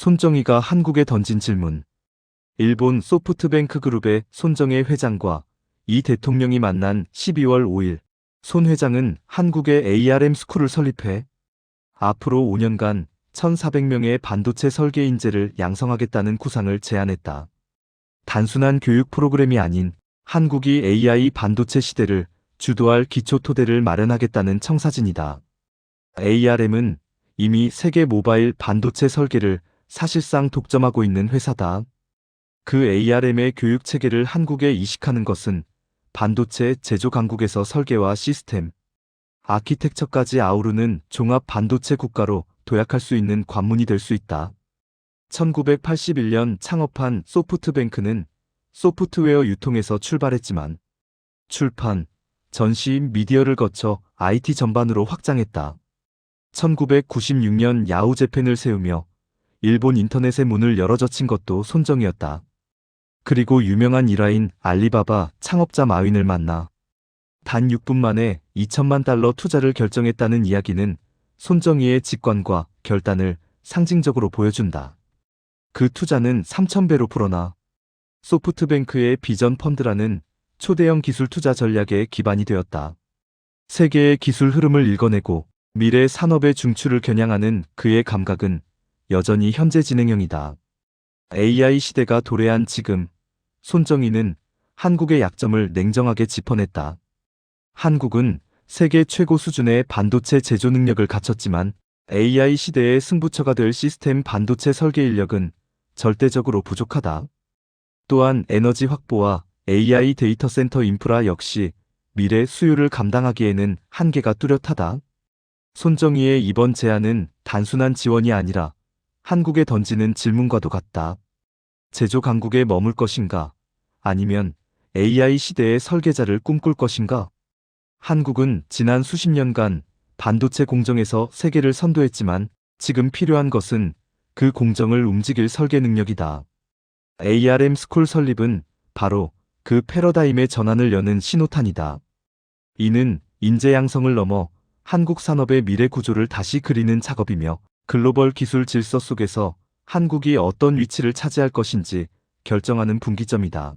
손정희가 한국에 던진 질문. 일본 소프트뱅크 그룹의 손정혜 회장과 이 대통령이 만난 12월 5일, 손 회장은 한국의 ARM 스쿨을 설립해 앞으로 5년간 1,400명의 반도체 설계 인재를 양성하겠다는 구상을 제안했다. 단순한 교육 프로그램이 아닌 한국이 AI 반도체 시대를 주도할 기초 토대를 마련하겠다는 청사진이다. ARM은 이미 세계 모바일 반도체 설계를 사실상 독점하고 있는 회사다. 그 ARM의 교육 체계를 한국에 이식하는 것은 반도체 제조 강국에서 설계와 시스템, 아키텍처까지 아우르는 종합 반도체 국가로 도약할 수 있는 관문이 될 수 있다. 1981년 창업한 소프트뱅크는 소프트웨어 유통에서 출발했지만 출판, 전시, 미디어를 거쳐 IT 전반으로 확장했다. 1996년 야후 재팬을 세우며 일본 인터넷의 문을 열어 젖힌 것도 손정이었다. 그리고 유명한 일화인 알리바바 창업자 마윈을 만나 단 6분 만에 2천만 달러 투자를 결정했다는 이야기는 손정희의 직관과 결단을 상징적으로 보여준다. 그 투자는 3천배로 불어나 소프트뱅크의 비전 펀드라는 초대형 기술 투자 전략의 기반이 되었다. 세계의 기술 흐름을 읽어내고 미래 산업의 중추를 겨냥하는 그의 감각은 여전히 현재 진행형이다. AI 시대가 도래한 지금, 손정희는 한국의 약점을 냉정하게 짚어냈다. 한국은 세계 최고 수준의 반도체 제조 능력을 갖췄지만 AI 시대의 승부처가 될 시스템 반도체 설계 인력은 절대적으로 부족하다. 또한 에너지 확보와 AI 데이터 센터 인프라 역시 미래 수요를 감당하기에는 한계가 뚜렷하다. 손정희의 이번 제안은 단순한 지원이 아니라 한국에 던지는 질문과도 같다. 제조 강국에 머물 것인가? 아니면 AI 시대의 설계자를 꿈꿀 것인가? 한국은 지난 수십 년간 반도체 공정에서 세계를 선도했지만 지금 필요한 것은 그 공정을 움직일 설계 능력이다. ARM 스쿨 설립은 바로 그 패러다임의 전환을 여는 신호탄이다. 이는 인재 양성을 넘어 한국 산업의 미래 구조를 다시 그리는 작업이며 글로벌 기술 질서 속에서 한국이 어떤 위치를 차지할 것인지 결정하는 분기점이다.